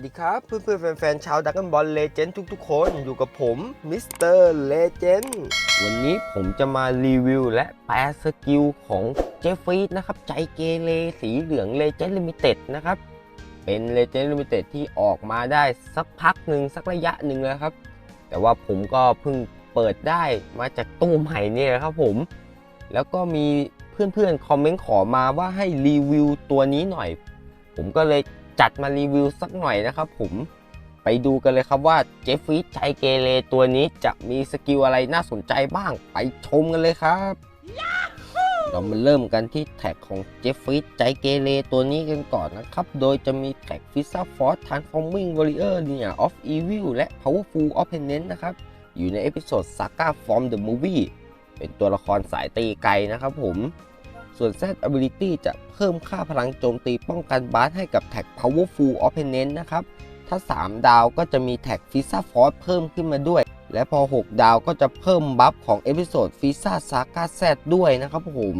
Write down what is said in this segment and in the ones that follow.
วัสดีครับ เพื่อนๆแฟนๆชาวดักกันบอลเลเจนด์ทุกๆ คนอยู่กับผมมิสเตอร์เลเจนด์วันนี้ผมจะมารีวิวและแปลสกิลของเจฟฟีดนะครับ ใจเกเรสีเหลืองเลเจนด์ลิมิเต็ดนะครับ เป็นเลเจนด์ลิมิเต็ดที่ออกมาได้สักพักหนึ่งสักระยะหนึ่งแล้วครับ แต่ว่าผมก็เพิ่งเปิดได้มาจากตู้ใหม่นี่ยครับผม แล้วก็มีเพื่อนๆคอมเมนต์ขอมาว่าให้รีวิวตัวนี้หน่อย ผมก็เลย จัดมารีวิวสักหน่อยนะครับผมไปดูกันเลยครับว่าเจฟฟี่ใจเกเรตัวนี้จะมีสกิลอะไรน่าสนใจบ้าง ไปชมกันเลยครับ เรามาเริ่มกันที่แท็กของเจฟฟี่ใจเกเรตัวนี้กันก่อนนะครับ โดยจะมีแท็กฟิซ่าฟอร์ Transforming Warrior เนี่ย of Evil และ Powerful Opponent นะครับ อยู่ในเอพิโซด Saga from the Movie เป็นตัวละครสายตีไกลนะครับผม ส่วน Z Ability จะเพิ่มค่าพลังโจมตีป้องกันบาสให้กับแท็ก Powerful Opponent นะครับ ถ้า 3 ดาวก็จะมีแท็ก Fisa Force เพิ่มขึ้นมาด้วย และพอ 6 ดาวก็จะเพิ่มบัฟของเอพิโซด Fisa Saga Z ด้วยนะครับผม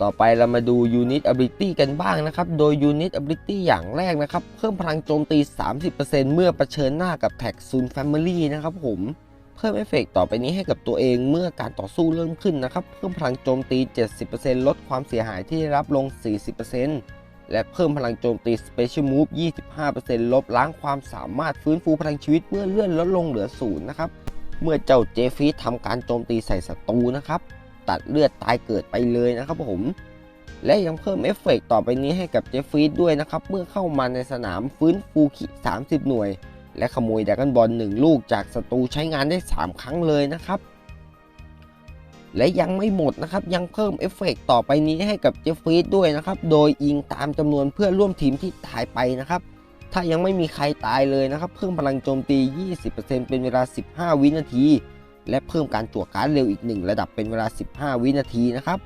ต่อไปเรามาดู Unit Ability กันบ้างนะครับ โดย Unit Ability อย่างแรกนะครับ เพิ่มพลังโจมตี 30%เมื่อเผชิญหน้ากับแท็ก Sun Family นะครับผม เพิ่มเอฟเฟกต์ต่อไปนี้ให้กับตัวเองเมื่อการต่อสู้เริ่มขึ้นนะครับเพิ่มพลังโจมตี 70%ลดความเสียหายที่ได้รับลง 40%และเพิ่มพลังโจมตี Special Move 25%ลบล้างความสามารถฟื้นฟูพลังชีวิตเมื่อเลื่อนลดลงเหลือศูนย์นะครับเมื่อเจ้าเจฟฟี่ทำการโจมตีใส่ศัตรูนะครับตัดเลือดตายเกิดไปเลยนะครับผมและยังเพิ่มเอฟเฟกต์ต่อไปนี้ให้กับเจฟฟี่ด้วยนะครับ เมื่อเข้ามาในสนามฟื้นฟูขี30 หน่วย และขโมยดรากันบอลหนึ่งลูกจากศัตรูใช้งานได้ 3 ครั้งเลยนะครับ และยังไม่หมดนะครับ ยังเพิ่มเอฟเฟกต์ต่อไปนี้ให้กับเจฟฟรีดด้วยนะครับ โดยอิงตามจำนวนเพื่อนร่วมทีมที่ตายไปนะครับ ถ้ายังไม่มีใครตายเลยนะครับ เพิ่มพลังโจมตี 20%เป็นเวลา 15 วินาที และเพิ่มการจั่วการ์ดเร็วอีก 1 ระดับเป็นเวลา 15 วินาทีนะครับ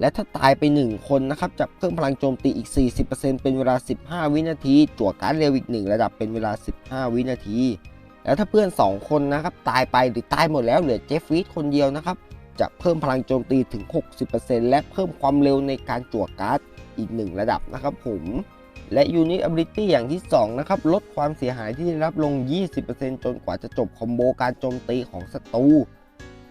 และถ้าตายไป 1 คนนะครับจะเพิ่มพลังโจมตีอีก 40%เป็นเวลา 15 วินาที จั่วการ์ดเร็วอีก 1 ระดับเป็นเวลา 15 วินาที แล้วถ้าเพื่อน 2 คนนะครับตายไปหรือตายหมดแล้วเหลือเจฟฟีดคนเดียวนะครับจะเพิ่มพลังโจมตีถึง 60%และเพิ่มความเร็วในการจั่วการ์ดอีก 1 ระดับนะครับผมและ Unit Ability อย่างที่ 2 นะครับ ลดความเสียหายที่ได้รับลง 20%จนกว่าจะจบคอมโบการโจมตีของศัตรู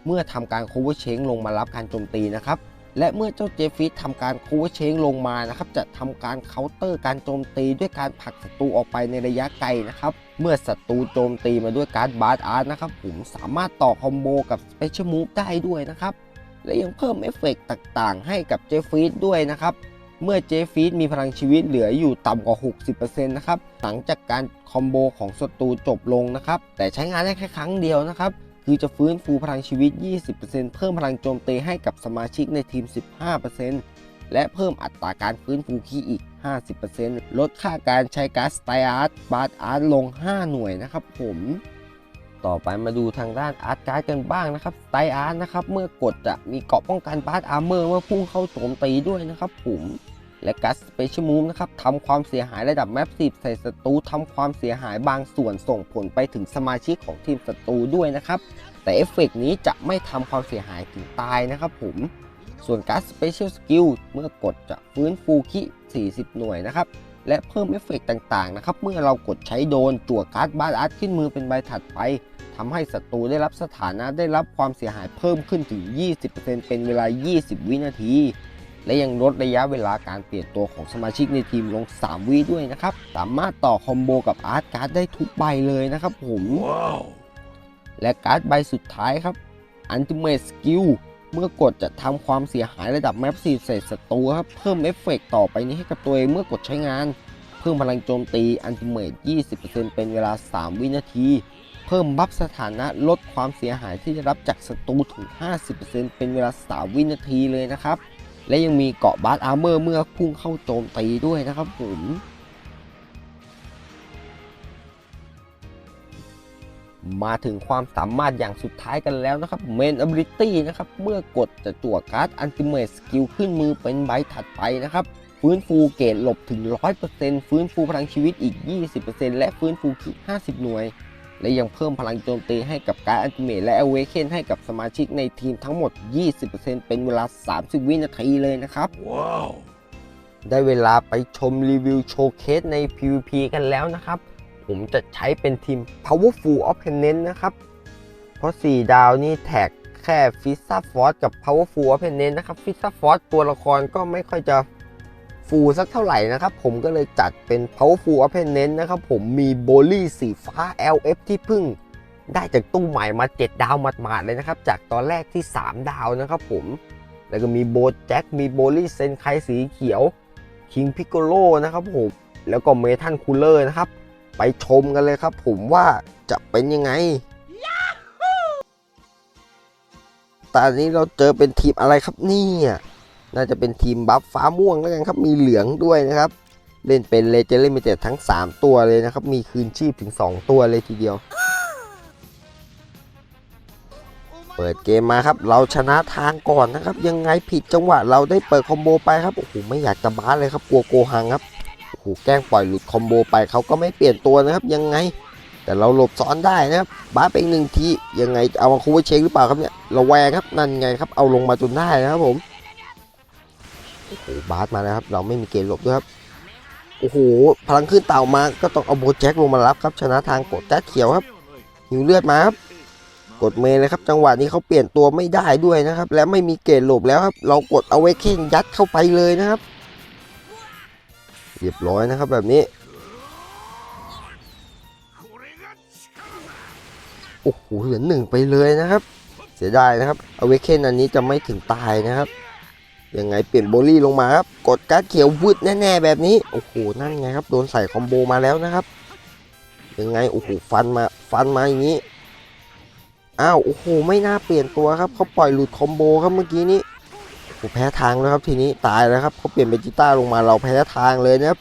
เมื่อทำการ cover change ลงมารับการโจมตีนะครับ และเมื่อเจ้าเจฟฟิตทำการ cover change ลงมานะครับจะทำการเคาน์เตอร์การโจมตีด้วยการผลักศัตรูออกไปในระยะไกลนะครับเมื่อศัตรูโจมตีมาด้วยการบาร์ดอาร์ตนะครับผมสามารถต่อคอมโบกับ Special Move ได้ด้วยนะครับและยังเพิ่มเอฟเฟกต์ต่างๆ ให้กับเจฟฟีดด้วยนะครับเมื่อเจฟฟีดมีพลังชีวิตเหลืออยู่ต่ำกว่า 60%นะครับหลังจากการคอมโบของศัตรูจบลงนะครับแต่ใช้งานได้แค่ครั้งเดียวนะครับ คือจะฟื้นฟูพลังชีวิต 20%เพิ่มพลังโจมตีให้กับสมาชิกในทีม 15%และเพิ่มอัตราการฟื้นฟูคีย์อีก 50%ลดค่าการใช้ก๊าซสไตอาร์ตบาร์อาร์ตลง 5 หน่วยนะครับผมต่อไปมาดูทางด้านอาร์ตการ์ดกันบ้างนะครับสไตอาร์ตนะครับ เมื่อกดจะมีเกราะป้องกันบาร์อาร์เมอร์เมื่อพุ่งเข้าโจมตีด้วยนะครับผม และกัสสเปเชียลมูฟนะครับทำความเสียหายระดับแมปซีฟใส่ศัตรูทำความเสียหายบางส่วนส่งผลไปถึงสมาชิกของทีมศัตรูด้วยนะครับ แต่เอฟเฟกต์นี้จะไม่ทำความเสียหายถึงตายนะครับผม ส่วนการ์ดสเปเชียลสกิลเมื่อกดจะฟื้นฟูคิ 40 หน่วยนะครับ และเพิ่มเอฟเฟกต์ต่างๆนะครับ เมื่อเรากดใช้โดนจั่วการ์ดบาร์อาร์ตขึ้นมือเป็นใบถัดไปทำให้ศัตรูได้รับสถานะได้รับความเสียหายเพิ่มขึ้นถึง 20%เป็นเวลา 20 วินาที และยังลดระยะเวลาการเปลี่ยนตัวของสมาชิกในทีมลง 3 วิด้วยนะครับ สามารถต่อคอมโบกับอาร์ตการ์ดได้ทุกใบเลยนะครับผมและการ์ดใบสุดท้ายครับ Ultimate Skill เมื่อกดจะทำความเสียหายระดับแมปซีใส่ศัตรูครับ เพิ่มเอฟเฟกต์ต่อไปนี้ให้กับตัวเองเมื่อกดใช้งาน เพิ่มพลังโจมตี Ultimate 20%เป็นเวลา 3 วินาที เพิ่มบัฟสถานะลดความเสียหายที่ได้รับจากศัตรูถึง 50%เป็นเวลา 3 วินาทีเลยนะครับ และยังมีเกาะบาร์อาร์เมอร์เมื่อพุ่งเข้าโจมตีด้วยนะครับผมมาถึงความสามารถอย่างสุดท้ายกันแล้วนะครับ Main Ability นะครับ เมื่อกดจะจั่วการ์ด Ultimate Skill ขึ้นมือเป็นใบถัดไปนะครับ ฟื้นฟูเกรดหลบถึง 100%ฟื้นฟูพลังชีวิตอีก 20%และฟื้นฟูคิ50 หน่วย และยังเพิ่มพลังโจมตีให้กับการ์ด Ultimate และ Awaken ให้กับสมาชิกในทีมทั้งหมด 20%เป็นเวลา 30 วินาทีเลยนะครับ ว้าวได้เวลาไปชมรีวิวโชว์เคสใน PVP กันแล้วนะครับ ผมจะใช้เป็นทีม powerful opponent นะครับ เพราะ 4 ดาวนี่แท็กแค่ฟิซซ่าฟอสกับ powerful opponent นะครับฟิซซ่าฟอสตัวละครก็ไม่ค่อยจะ ฟูสักเท่าไหร่นะครับ ผมก็เลยจัดเป็น powerful opponent นะครับผมมีโบลี่สีฟ้า LF ที่เพึ่ง ได้จากตู้ใหม่มา 7 ดาวหมาดๆเลยนะครับ จากตอนแรกที่ 3 ดาวนะครับผม แล้วก็มีโบแจ็คมีโบลี่เซนไคสีเขียวคิงพิกโกโลนะครับผม แล้วก็เมทัลคูลเลอร์นะครับ ไปชมกันเลยครับผมว่าจะเป็นยังไงตอนนี้เราเจอเป็นทีมอะไรครับเนี่ย น่าจะเป็นทีมบัฟฟ้าม่วงแล้วกันครับ มีเหลืองด้วยนะครับ เล่นเป็นเลเจนด์ลิมิเต็ดทั้ง 3 ตัวเลยนะครับ มีคืนชีพถึง 2 ตัวเลยทีเดียว เปิดเกมมาครับ เราชนะทางก่อนนะครับ ยังไงผิดจังหวะเราได้เปิดคอมโบไปครับ โอ้โห ไม่อยากจะบ้าเลยครับ กลัวโกหังครับ โอ้โห แกล้งปล่อยหลุดคอมโบไปเขาก็ไม่เปลี่ยนตัวนะครับ ยังไง แต่เราหลบซ้อนได้นะครับ บ้าไปหนึ่งที ยังไง เอามาคูเวเช็คหรือเปล่าครับเนี่ย ระแวงครับ นั่นไงครับ เอาลงมาจนได้นะครับผม โอ้โหบาสมาแล้วครับ เราไม่มีเกณฑ์หลบด้วยครับโอ้โหพลังขึ้นเต่ามาก็ต้องเอาโบแจ็คลงมารับครับชนะทางกดแจ๊ดเขียวครับหิวเลือดมาครับกดเมย์เลยครับ จังหวะนี้เขาเปลี่ยนตัวไม่ได้ด้วยนะครับ และไม่มีเกณฑ์หลบแล้วครับ เรากดเอาไว้เข่งยัดเข้าไปเลยนะครับเรียบร้อยนะครับแบบนี้โอ้โหเหลือหนึ่งไปเลยนะครับ เสียดายนะครับเอาไว้เคนอันนี้จะไม่ถึงตายนะครับ ยังไงเปลี่ยนโบลี่ลงมาครับ กดการ์ดเขียววืดแน่ๆแบบนี้ โอ้โห นั่นไงครับ โดนใส่คอมโบมาแล้วนะครับ ยังไง โอ้โห ฟันมา ฟันมาอย่างนี้ อ้าว โอ้โห ไม่น่าเปลี่ยนตัวครับ เขาปล่อยหลุดคอมโบครับเมื่อกี้นี้โอ้แพ้ทางแล้วครับทีนี้ ตายแล้วครับ เขาเปลี่ยนเป็นจิต้าลงมา เราแพ้ทางเลยนะครับ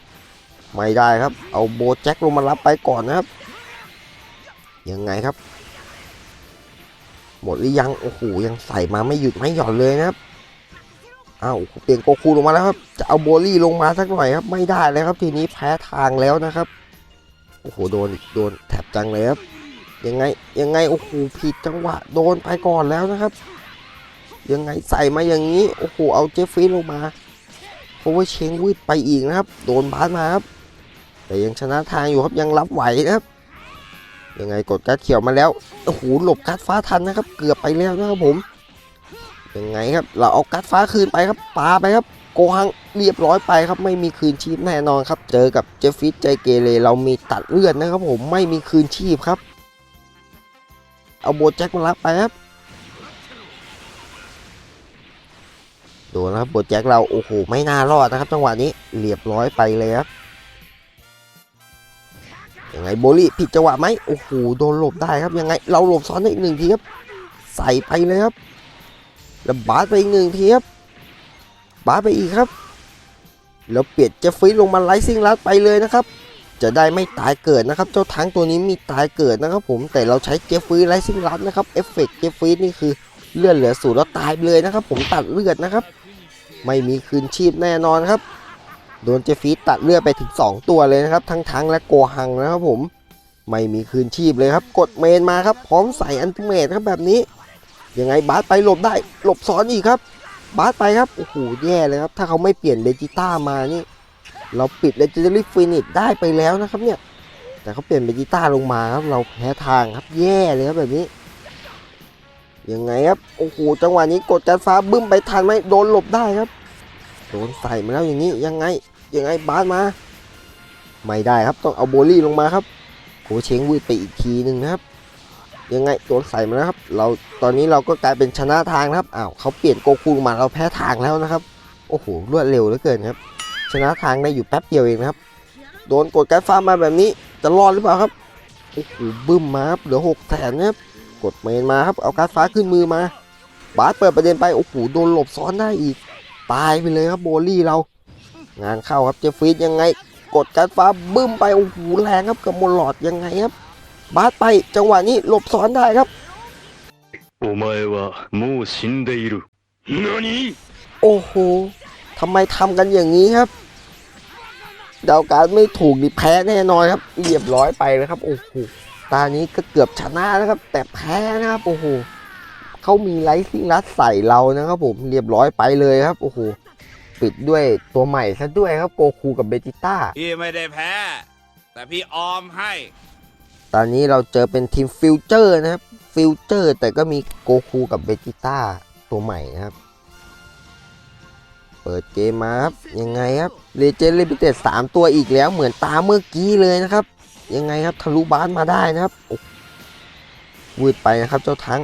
ไม่ได้ครับ เอาโบแจ็คลงมารับไปก่อนนะครับ ยังไงครับ หมดหรือยัง โอ้โห ยังใส่มาไม่หยุดไม่หย่อนเลยนะครับ อ้าวเปลี่ยนโกคูลงมาแล้วครับ จะเอาโบลี่ลงมาสักหน่อยครับ ไม่ได้เลยครับทีนี้แพ้ทางแล้วนะครับ โอ้โหโดนโดนแถบจังเลยครับ ยังไงยังไงโอ้โหผิดจังหวะโดนไปก่อนแล้วนะครับ ยังไงใส่มาอย่างนี้โอ้โหเอาเจฟฟี่ลงมาเพราะว่าเชงวืดไปอีกนะครับ โดนบาสมาครับ แต่ยังชนะทางอยู่ครับยังรับไหวนะครับ ยังไงกดการ์ดเขียวมาแล้วโอ้โหหลบการ์ดฟ้าทันนะครับ เกือบไปแล้วนะครับผม ยังไงครับ เราเอาการ์ดฟ้าคืนไปครับปาไปครับ โกหังเรียบร้อยไปครับ ไม่มีคืนชีพแน่นอนครับ เจอกับเจฟฟิตใจเกเรเรามีตัดเลือดนะครับผมไม่มีคืนชีพครับ เอาโบแจ็คมารับไปครับโดนนะครับโบแจ็คเราโอ้โหไม่น่ารอดนะครับ จังหวะนี้เรียบร้อยไปเลยครับยังไงโบลี่ผิดจังหวะไหมโอ้โหโดนหลบได้ครับยังไงเราหลบซ้อนได้อีกหนึ่งทีครับ ใส่ไปเลยครับ แล้วบาสไปอีกหนึ่งทีครับบาสไปอีกครับ แล้วเปลี่ยนเจฟฟี่ลงมาไลซิ่งลัดไปเลยนะครับ จะได้ไม่ตายเกิดนะครับ เจ้าทั้งตัวนี้มีตายเกิดนะครับ ผมแต่เราใช้เจฟฟี่ไลซิ่งลัดนะครับเอฟเฟกต์เจฟฟี่นี่คือเลือดเหลือศูนย์แล้วตายไปเลยนะครับ ผมตัดเลือดนะครับ ไม่มีคืนชีพแน่นอนครับโดนเจฟฟี่ตัดเลือดไปถึง 2 ตัวเลยนะครับ ทั้งทั้งและโกหังนะครับผมไม่มีคืนชีพเลยครับ กดเมนมาครับ พร้อมใส่อันติเมทครับแบบนี้ ยังไงบาสไปหลบได้ หลบซ้อนอีกครับ บาสไปครับ โอ้โห แย่เลยครับ ถ้าเขาไม่เปลี่ยนเลจิต้ามานี่ เราปิดเลจิเดอรี่ฟินิชได้ไปแล้วนะครับเนี่ย แต่เขาเปลี่ยนเบจิต้าลงมาครับ เราแพ้ทางครับ แย่เลยครับแบบนี้ ยังไงครับ โอ้โห จังหวะนี้กดจัดฟ้าบึ้มไปทันไหมโดนหลบได้ครับ โดนใส่มาแล้วอย่างนี้ ยังไง ยังไงบาสมา ไม่ได้ครับ ต้องเอาโบลี่ลงมาครับโหเชงวืดไปอีกทีหนึ่งนะครับ ยังไงโดนใส่มาแล้วครับ เราตอนนี้เราก็กลายเป็นชนะทางนะครับอ้าวเขาเปลี่ยนโกคูมาเราแพ้ทางแล้วนะครับ โอ้โหรวดเร็วเหลือเกินครับ ชนะทางได้อยู่แป๊บเดียวเองนะครับ โดนกดการดฟ้ามาแบบนี้จะรอดหรือเปล่าครับโอ้โหบึ้มมาครับเหลือหกแสนนะครับกดเมนมาครับเอาการดฟ้าขึ้นมือมา บาสเปิดประเด็นไปโอ้โหโดนหลบซ้อนได้อีกตายไปเลยครับโบลี่เรา งานเข้าครับเจฟฟีดยังไง กดการดฟ้าบึ้มไปโอ้โหแรงครับกับโมลอดยังไงครับ บาสไปจังหวะนี้หลบซ้อนได้ครับโอ้โหทำไมทำกันอย่างนี้ครับดาวการไม่ถูกดิแพ้แน่นอนครับเรียบร้อยไปนะครับ โอ้โหตานี้ก็เกือบชนะนะครับ แต่แพ้นะครับโอ้โหเขามีไลซิ่งรัดใส่เรานะครับผมเรียบร้อยไปเลยครับโอ้โหปิดด้วยตัวใหม่ซะด้วยครับโกคูกับเบจิต้าพี่ไม่ได้แพ้ แต่พี่ออมให้ ตอนนี้เราเจอเป็นทีมฟิวเจอร์นะครับ ฟิวเจอร์แต่ก็มีโกคูกับเบจิต้าตัวใหม่นะครับ เปิดเกมมาครับ ยังไงครับเลเจนด์ลิมิเต็ดสามตัวอีกแล้วเหมือนตามเมื่อกี้เลยนะครับ ยังไงครับทะลุบานมาได้นะครับวืดไปนะครับเจ้าทั้ง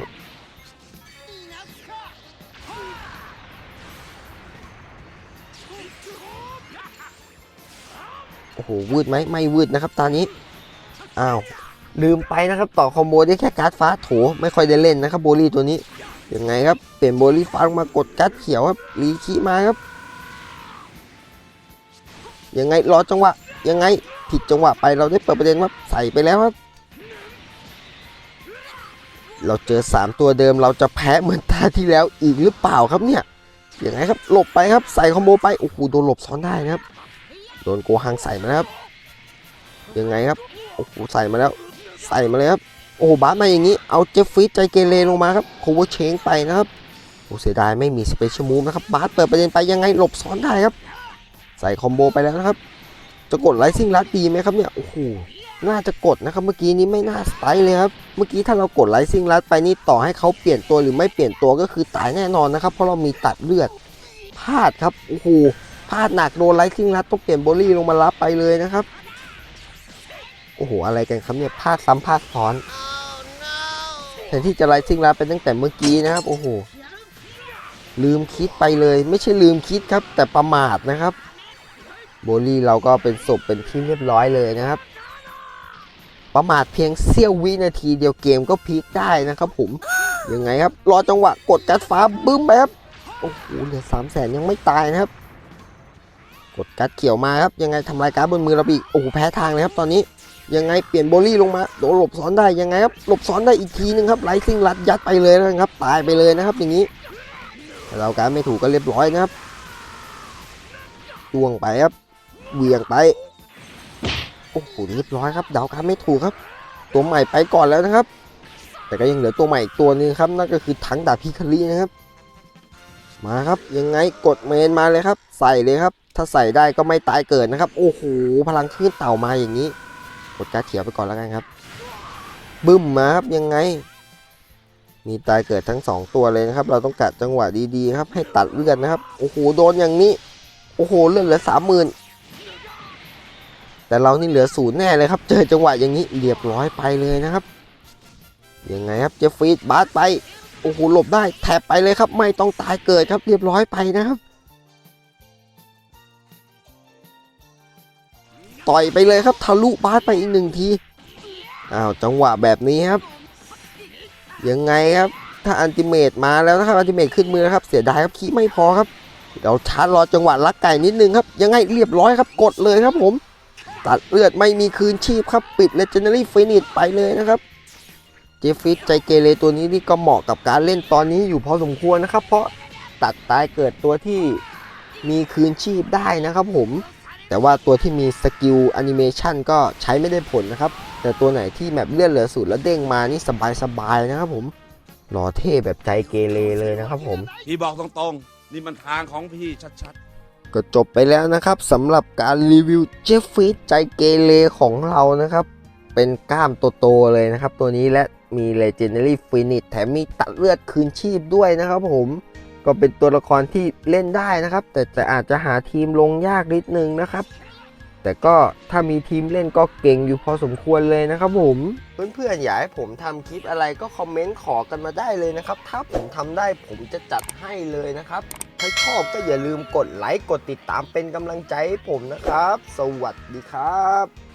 โอ้โหวืดไหมไม่วืดนะครับตอนนี้ อ้าว ลืมไปนะครับต่อคอมโบได้แค่การ์ดฟ้าโถไม่ค่อยได้เล่นนะครับโบลี่ตัวนี้ยังไงครับเปลี่ยนโบลี่ฟ้ามากดการ์ดเขียวครับรีคีมาครับยังไงรอจังหวะยังไงผิดจังหวะไปเราได้เปิดประเด็นว่าใส่ไปแล้วครับ เราเจอ 3 ตัวเดิมเราจะแพ้เหมือนตาที่แล้วอีกหรือเปล่าครับเนี่ยยังไงครับหลบไปครับใส่คอมโบไปโอ้โหโดนหลบซ้อนได้นะครับ โดนโกฮังใส่มาแล้วครับยังไงครับโอ้โหใส่มาแล้ว ใส่มาเลยครับ โอ้โหบาสมาอย่างนี้ เอาเจฟฟิตใจเกเรลงมาครับโคเวอร์เชงไปนะครับโอ้เสียดายไม่มีสเปเชียลมูฟนะครับบาสเปิดประเด็นไปยังไงหลบซ้อนได้ครับ ใส่คอมโบไปแล้วนะครับ จะกดไลซิ่งลัดดีไหมครับเนี่ยโอ้โหน่าจะกดนะครับเมื่อกี้นี้ไม่น่าสไตล์เลยครับเมื่อกี้ถ้าเรากดไลซิ่งลัดไปนี่ต่อให้เขาเปลี่ยนตัวหรือไม่เปลี่ยนตัวก็คือตายแน่นอนนะครับ เพราะเรามีตัดเลือดพลาดครับโอ้โหพลาดหนักโดนไลซิ่งลัดต้องเปลี่ยนโบลี่ลงมารับไปเลยนะครับ โอ้โห อะไรกันครับเนี่ยพลาดซ้ำพลาดซ้อนแทนที่จะไลซิ่งลัดไปตั้งแต่เมื่อกี้นะครับ โอ้โห ลืมคิดไปเลย ไม่ใช่ลืมคิดครับ แต่ประมาทนะครับ โบลี่เราก็เป็นศพเป็นที่เรียบร้อยเลยนะครับ ประมาทเพียงเสี้ยววินาทีเดียวเกมก็พลิกได้นะครับ ผม ยังไงครับ รอจังหวะกดกัดฟ้าบึ้มไปครับ โอ้โห เหลือสามแสนยังไม่ตายนะครับ กดกัดเขียวมาครับ ยังไงทำลายการ์ดบนมือเราไปอีก โอ้โห แพ้ทางเลยครับตอนนี้ ยังไงเปลี่ยนโบลี่ลงมาโดนหลบซ้อนได้ยังไงครับหลบซ้อนได้อีกทีนึงครับไลซิ่งรัดยัดไปเลยนะครับตายไปเลยนะครับ อย่างนี้เราการไม่ถูกก็เรียบร้อยนะครับล่วงไปครับเหวียงไปโอ้โหเรียบร้อยครับเดาการไม่ถูกครับ ตัวใหม่ไปก่อนแล้วนะครับ แต่ก็ยังเหลือตัวใหม่อีกตัวหนึงครับนั่นก็คือถังดาบพิคารีนะครับ มาครับยังไงกดเมนมาเลยครับ ใส่เลยครับ ถ้าใส่ได้ก็ไม่ตายเกิดนะครับ โอ้โหพลังคลื่นเต่ามาอย่างนี้ กดการดเขียวไปก่อนแล้วกันครับ บึ้มมาครับยังไง มีตายเกิดทั้งสองตัวเลยนะครับ เราต้องกัดจังหวะดีๆครับให้ตัดเลือดนะครับ โอ้โหโดนอย่างนี้ โอ้โหเลือดเหลือสามหมื่นแต่เรานี่เหลือศูนย์แน่เลยครับ เจอจังหวะอย่างนี้เรียบร้อยไปเลยนะครับ ยังไงครับเจฟฟีดบาสไป โอ้โหหลบได้แถบไปเลยครับ ไม่ต้องตายเกิดครับเรียบร้อยไปนะครับ ต่อยไปเลยครับ ทะลุบาสไปอีกหนึ่งทีอ้าวจังหวะแบบนี้ครับ ยังไงครับ ถ้าอันติเมตมาแล้วนะครับอันติเมตขึ้นมือนะครับ เสียดายครับคีไม่พอครับเราชาร์จรอจังหวะลักไก่นิดนึงครับ ยังไงเรียบร้อยครับกดเลยครับผม ตัดเลือดไม่มีคืนชีพครับ ปิด Legendary Finish ไปเลยนะครับเจฟฟิตใจเกเรตัวนี้นี่ก็เหมาะกับการเล่นตอนนี้อยู่พอสมควรนะครับ เพราะตัดตายเกิดตัวที่มีคืนชีพได้นะครับผม แต่ว่าตัวที่มีสกิลแอนิเมชันก็ใช้ไม่ได้ผลนะครับ แต่ตัวไหนที่แบบเลื่อนเหลือสูตรแล้วเด้งมานี่สบายๆนะครับผมหล่อเท่แบบใจเกเรเลยนะครับผม พี่บอกตรงๆ นี่มันทางของพี่ชัดก็จบไปแล้วนะครับสำหรับการรีวิวเจฟฟิตใจเกเรของเรานะครับ เป็นกล้ามโตๆเลยนะครับ ตัวนี้และมี Legendary Finish แถมมีตัดเลือดคืนชีพด้วยนะครับผม ก็เป็นตัวละครที่เล่นได้นะครับ แต่แต่อาจจะหาทีมลงยากนิดนึงนะครับ แต่ก็ถ้ามีทีมเล่นก็เก่งอยู่พอสมควรเลยนะครับผมเพื่อนๆอยากให้ผมทำคลิปอะไรก็คอมเมนต์ขอกันมาได้เลยนะครับ ถ้าผมทำได้ผมจะจัดให้เลยนะครับ ถ้าชอบก็อย่าลืมกดไลค์กดติดตามเป็นกำลังใจให้ผมนะครับ สวัสดีครับ